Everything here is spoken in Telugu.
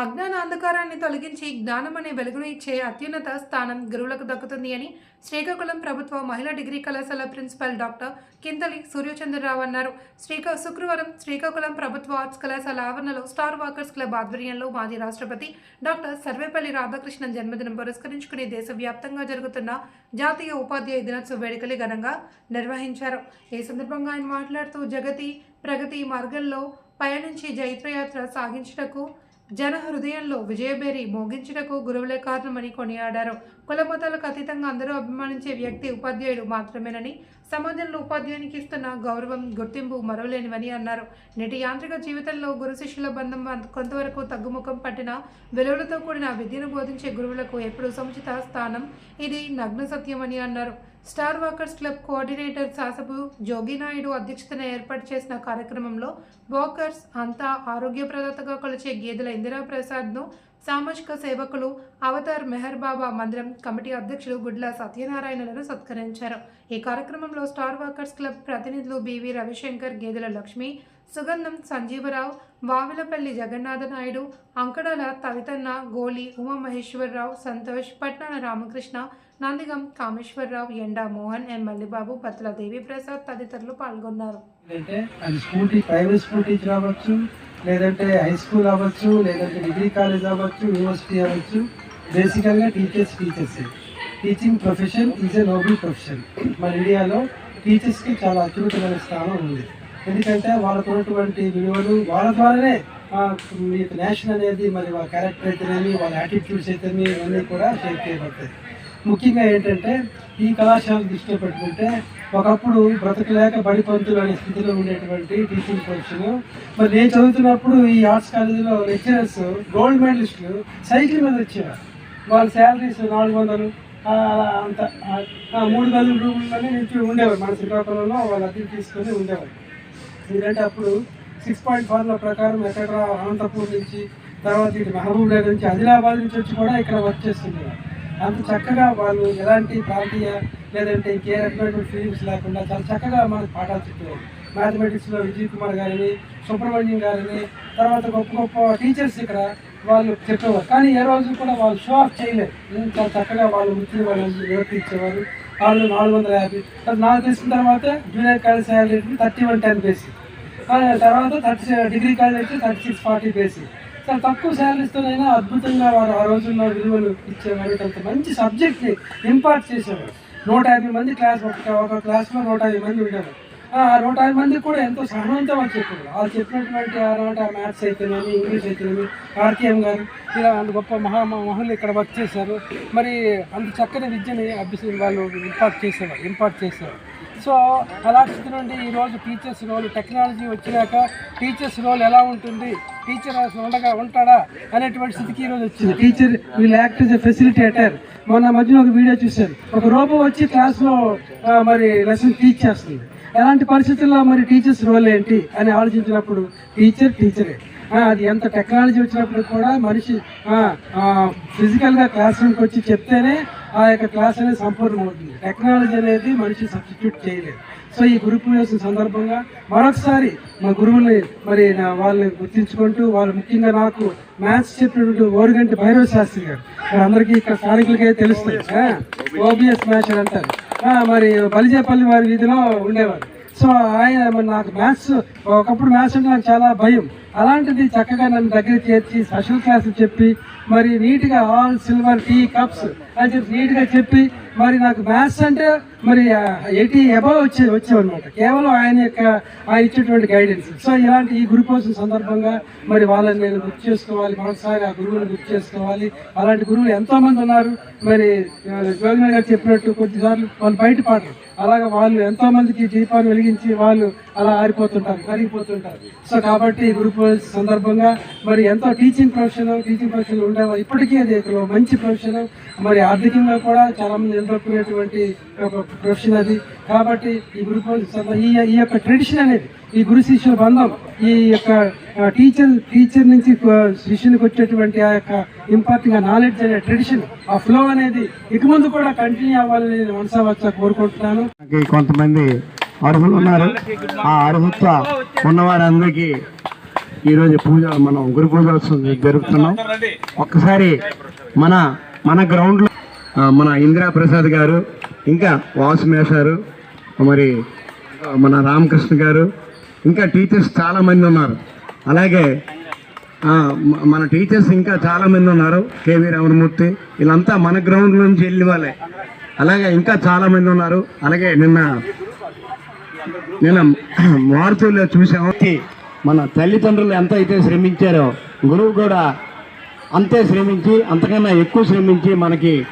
అజ్ఞాన అంధకారాన్ని తొలగించి జ్ఞానం అనే వెలుగును ఇచ్చే అత్యున్నత స్థానం గురువులకు దక్కుతుంది అని శ్రీకాకుళం ప్రభుత్వ మహిళా డిగ్రీ కళాశాల ప్రిన్సిపల్ డాక్టర్ కింతలి సూర్యచంద్రరావు అన్నారు. శ్రీకా శుక్రవారం శ్రీకాకుళం ప్రభుత్వ ఆర్ట్స్ కళాశాల ఆవరణలో స్టార్ వాకర్స్ క్లబ్ ఆధ్వర్యంలో మాజీ రాష్ట్రపతి డాక్టర్ సర్వేపల్లి రాధాకృష్ణన్ జన్మదినం పురస్కరించుకుని దేశవ్యాప్తంగా జరుగుతున్న జాతీయ ఉపాధ్యాయ దినోత్సవ వేడుకలు ఘనంగా నిర్వహించారు. ఈ సందర్భంగా ఆయన మాట్లాడుతూ జగతి ప్రగతి మార్గంలో పయనించి జైత్రయాత్ర సాగించుటకు జన హృదయంలో విజయబేరి మోగించుటకు గురువులే కారణమని కొనియాడారు. కులమతాలకు అతీతంగా అందరూ అభిమానించే వ్యక్తి ఉపాధ్యాయుడు మాత్రమేనని సమాజంలో ఉపాధ్యాయునికి ఇస్తున్న గౌరవం గుర్తింపు మరవలేనివని అన్నారు. నేటి యాంత్రిక జీవితంలో గురు శిష్యుల బంధం కొంతవరకు తగ్గుముఖం పట్టిన విలువలతో కూడిన విద్యను బోధించే గురువులకు ఎప్పుడూ సముచిత స్థానం ఇది నగ్న సత్యమని అన్నారు. Star walkers club coordinator Sasapu Joginaidu అధ్యక్షతన ఏర్పాటు చేసిన కార్యక్రమంలో వాకర్స్ అంతా ఆరోగ్యప్రదాతగా కొలిచే గేదెల ఇందిరా ప్రసాద్ను సామాజిక సేవకులు అవతార్ మెహర్ బాబా మందిరం కమిటీ అధ్యక్షులు గుడ్ల సత్యనారాయణలను సత్కరించారు. ఈ కార్యక్రమంలో స్టార్ వాకర్స్ క్లబ్ ప్రతినిధులు బివి రవిశంకర్ గేదెల లక్ష్మి సుగంధం సంజీవరావు వావిలపల్లి జగన్నాథ నాయుడు అంకడాల తవితన్న గోలి ఉమామహేశ్వరరావు సంతోష్ పట్నాల రామకృష్ణ నందిగం కామేశ్వరరావు ఎండా మోహన్ ఎం మల్లిబాబు పత్ల దేవిప్రసాద్ తదితరులు పాల్గొన్నారు. అంటే అది స్కూల్ టీ ప్రైవేట్ స్కూల్ టీచర్ అవ్వచ్చు లేదంటే హై స్కూల్ అవ్వచ్చు లేదంటే డిగ్రీ కాలేజ్ అవ్వచ్చు యూనివర్సిటీ అవ్వచ్చు. బేసికల్గా teachers teachers. Teaching profession is a noble profession. మన ఇండియాలో టీచర్స్కి చాలా అత్యున్నతమైన స్థానం ఉంది. ఎందుకంటే వాళ్ళకు ఉన్నటువంటి విలువలు వాళ్ళ ద్వారానే ఆ, మీకు నేషన్ అనేది మరి వాళ్ళ క్యారెక్టర్ అయితేనేమి వాళ్ళ యాటిట్యూడ్స్ అయితేనేమి ఇవన్నీ కూడా షేప్ చేయబడతాయి. ముఖ్యంగా ఏంటంటే ఈ కళాశాల దృష్టిలో పెట్టుకుంటే ఒకప్పుడు బ్రతకలేక బడి పంతులు అనే స్థితిలో ఉండేటువంటి టీచింగ్ పొజిషన్ మరి నేను చదువుతున్నప్పుడు ఈ ఆర్ట్స్ కాలేజీలో లెక్చరర్స్ గోల్డ్ మెడలిస్టులు సైకిల్ మీద వచ్చారు వాళ్ళ శాలరీస్ నాలుగు వందలు అంత మూడు వందల రూపాయలనే నుంచి ఉండేవారు. మన శ్రీకాకుళంలో వాళ్ళు అద్దె తీసుకొని ఉండేవారు. ఎందుకంటే అప్పుడు సిక్స్ పాయింట్ ఫోర్ల ప్రకారం ఎక్కడ అనంతపూర్ నుంచి తర్వాత ఇటు మహబూబ్ నగర్ నుంచి ఆదిలాబాద్ నుంచి వచ్చి కూడా ఇక్కడ వర్క్ చేస్తుండేవారు. అంత చక్కగా వాళ్ళు ఎలాంటి ప్రాంతీయ లేదంటే ఇంకే రకమైన ఫీలింగ్స్ లేకుండా చాలా చక్కగా మనకు పాఠాలు చెప్పేవారు. మ్యాథమెటిక్స్లో విజయ్ కుమార్ గారిని సుబ్రహ్మణ్యం గారిని తర్వాత గొప్ప గొప్ప టీచర్స్ ఇక్కడ వాళ్ళు చెప్పేవారు. కానీ ఏ రోజు కూడా వాళ్ళు షో ఆఫ్ చేయలేదు. చాలా చక్కగా వాళ్ళు వృత్తిని వాళ్ళు నిర్వర్తించేవారు. వాళ్ళు నాలుగు వందల యాభై నాకు తెలిసిన తర్వాత junior college salary thirty one ten basic తర్వాత థర్టీ డిగ్రీ కాలేజ్ అయితే థర్టీ సిక్స్ ఫార్టీ బేసిక్ చాలా తక్కువ శాలరీస్తోనైనా అద్భుతంగా వారు ఆ రోజుల్లో విలువలు ఇచ్చేవారు మంచి సబ్జెక్ట్ని ఇంపార్ట్ చేసేవారు నూట యాభై మంది క్లాస్ ఒక ఒక క్లాస్లో నూట యాభై మంది ఉండేవారు ఆ నూట యాభై మందికి కూడా ఎంతో సహనంతో వాళ్ళు చెప్పారు. వాళ్ళు చెప్పినటువంటి ఆనాట మ్యాథ్స్ అయితేనేమి ఇంగ్లీష్ అయితేనేమి ఆర్కేఎం గారు ఇలా అంత గొప్ప మహా మహులు ఇక్కడ వర్క్ చేశారు. మరి అంత చక్కని విద్యని అభ్యసి వాళ్ళు ఇంపార్ట్ చేసేవారు ఇంపార్ట్ చేసేవారు. సో అలాంటి స్థితి నుండి ఈరోజు టీచర్స్ రోల్ టెక్నాలజీ వచ్చినాక టీచర్స్ రోల్ ఎలా ఉంటుంది? టీచర్ అసలు ఉండగా ఉంటాడా అనేటువంటి స్థితికి ఈరోజు వచ్చింది. టీచర్ వీళ్ళు యాక్ట్ ఎస్ ఎ ఫెసిలిటేటర్ మొన్న మధ్యలో ఒక వీడియో చూశాను. ఒక రోబో వచ్చి క్లాస్లో మరి లెసన్ టీచ్ చేస్తుంది. ఎలాంటి పరిస్థితుల్లో మరి టీచర్స్ రోల్ ఏంటి అని ఆలోచించినప్పుడు టీచర్ టీచరే అది ఎంత టెక్నాలజీ వచ్చినప్పుడు కూడా మనిషి ఫిజికల్గా క్లాస్ రూమ్కి వచ్చి చెప్తేనే ఆ యొక్క క్లాస్ అనేది సంపూర్ణమవుతుంది టెక్నాలజీ అనేది మనిషి సబ్స్టిట్యూట్ చేయలేదు. సో ఈ గురు పూజ సందర్భంగా మరొకసారి మా గురువుల్ని మరి నా వాళ్ళని గుర్తించుకుంటూ వాళ్ళు ముఖ్యంగా నాకు మ్యాథ్స్ చెప్పినటువంటి ఓరుగంటి భైరవ శాస్త్రి గారు. మరి అందరికీ ఇక్కడ స్థానికులకే తెలుస్తుంది. ఓబిఎస్ మ్యాచ్ అంటారు. మరి బలిజేపల్లి వారి వీధిలో ఉండేవారు. సో ఆయన మరి నాకు మ్యాథ్స్ ఒకప్పుడు మ్యాథ్స్ అంటే నాకు చాలా భయం. అలాంటిది చక్కగా నన్ను దగ్గర చేర్చి స్పెషల్ క్లాసులు చెప్పి మరి నీట్గా ఆల్ సిల్వర్ టీ కప్స్ అని చెప్పి నీట్గా చెప్పి మరి నాకు మ్యాథ్స్ అంటే మరి ఎయిటీ అబవ్ వచ్చే వచ్చేవన్నమాట. కేవలం ఆయన యొక్క ఆయన ఇచ్చేటువంటి గైడెన్స్ సో ఇలాంటి ఈ గురు కోసం సందర్భంగా మరి వాళ్ళని నేను గుర్తు చేసుకోవాలి మరోసారి ఆ గురువుని గుర్తు చేసుకోవాలి. అలాంటి గురువులు ఎంతోమంది ఉన్నారు. మరి జోగినాథ్ గారు చెప్పినట్టు కొద్దిసార్లు వాళ్ళు బయట పాడరు. అలాగే వాళ్ళు ఎంతో మందికి దీపాన్ని వెలిగించి వాళ్ళు అలా ఆరిపోతుంటారు కరిగిపోతుంటారు. సో కాబట్టి ఈ గురు పూజ సందర్భంగా మరి ఎంతో టీచింగ్ ప్రొఫెషన్ టీచింగ్ ప్రొఫెషన్ ఉండే ఇప్పటికీ అది మంచి ప్రొఫెషన్ మరి ఆర్థికంగా కూడా చాలా మంది ఎదుర్కొనేటువంటి ఒక ప్రొఫెషన్ అది. కాబట్టి ఈ గురు పూజ ఈ ఈ యొక్క ట్రెడిషన్ అనేది ఈ గురు శిష్యుల బంధం ఈ యొక్క టీచర్ టీచర్ నుంచి శిష్యునికి వచ్చేటువంటి ఆ యొక్క ఇంపార్టింగ్ నాలెడ్జ్ అనే ట్రెడిషన్ ఆ ఫ్లో అనేది ఇక ముందు కూడా కంటిన్యూ అవ్వాలని నేను మనసా వచ్చా కోరుకుంటున్నాను కొంతమంది అర్హులు ఉన్నారు. ఆ అర్హత ఉన్నవారందరికీ ఈరోజు పూజ మనం గురు పూజోత్సవం జరుపుతున్నాం. ఒక్కసారి మన మన గ్రౌండ్లో మన ఇందిరా ప్రసాద్ గారు ఇంకా వాసుమేశారు మరి మన రామకృష్ణ గారు ఇంకా టీచర్స్ చాలామంది ఉన్నారు. అలాగే మన టీచర్స్ ఇంకా చాలామంది ఉన్నారు కేవీ రామమూర్తి. వీళ్ళంతా మన గ్రౌండ్ నుంచి వెళ్ళి వాళ్ళే. అలాగే ఇంకా చాలామంది ఉన్నారు. అలాగే నిన్న నిన్న మారుతుల్లో చూసాము మన తల్లిదండ్రులు ఎంత అయితే శ్రమించారో గురువు కూడా అంతే శ్రమించి అంతకన్నా ఎక్కువ శ్రమించి మనకి